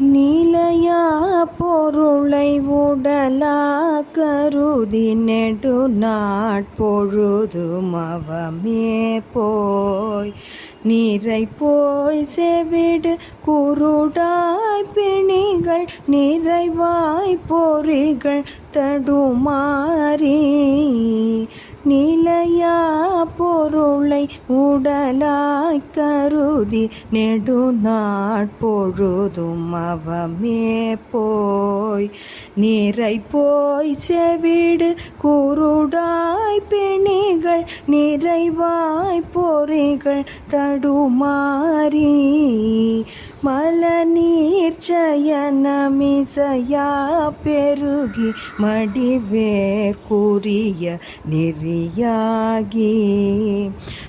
நிலையா பொருளை உடலா கருதி நெடு நாட்பொழுதும் அவமே போய். நீரை போய் செவிடு குருடாய் பிணிகள் நிறைவாய் பொறிகள் தடுமாறி பொருளை உடலாய் கருதி நெடு நாட்பொழுதும் அவமே போய் நிறை போய் செவிடு குருடாய் பிணிகள் நிறைவாய் பொறிகள் தடுமாறி மல நீர் சயனமிசையா பெருகி மடிவேர் கூறிய நெறியாகி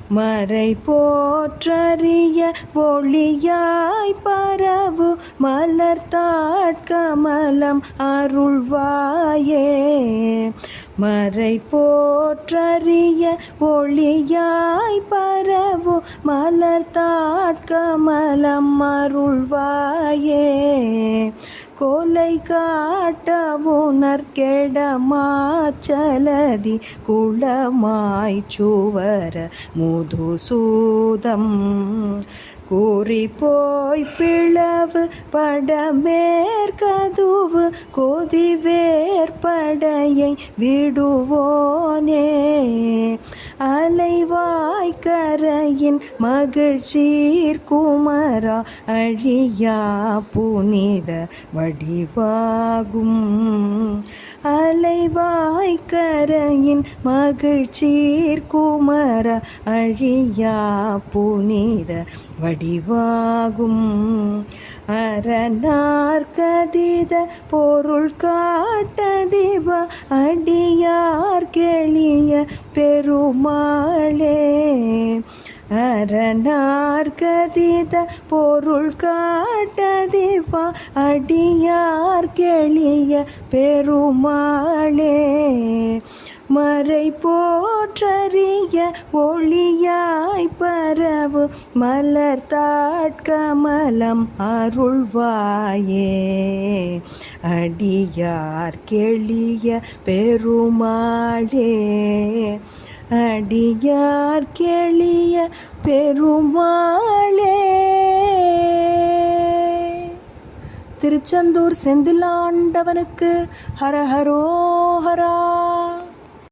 மறை போற்றறிய ஒளியாய் பரவு மலர்த்தாட்கமலம் அருள்வாயே. மறை போற்றறிய ஒளியாய் பரவு மலர்த்தாட்கமலம் அருள்வாயே. கொலை காட்டவுணர் கெடமாச்சலதி குளமாய் சுவர முதுசூதம். கூறி போய் பிளவு படமேற்கதுவு கொதிவேற்படையை விடுவோனே. அலைவா கரையின் மகிழ்ச்சீர் குமரா அழியா புனித வடிவாகும். அலைவாய் கரையின் மகிழ்ச்சீர் குமர அழியா புனித வடிவாகும். அரணார் கதித பொருள் காட்டதிவா அடியார் கெளிய பெருமாளே அரணார்கதித பொருள் காட்டதிவா அடியார் கெளிய பெருமாளே. மறை போற்றறிய ஒளியாய் பரவு மலர் தாட்கமலம் அருள்வாயே. அடியார் கெளிய பெருமாளே. அடியார் கெளிய பெருமாளே. திருச்செந்தூர் செந்திலாண்டவனுக்கு ஹரஹரோ ஹரா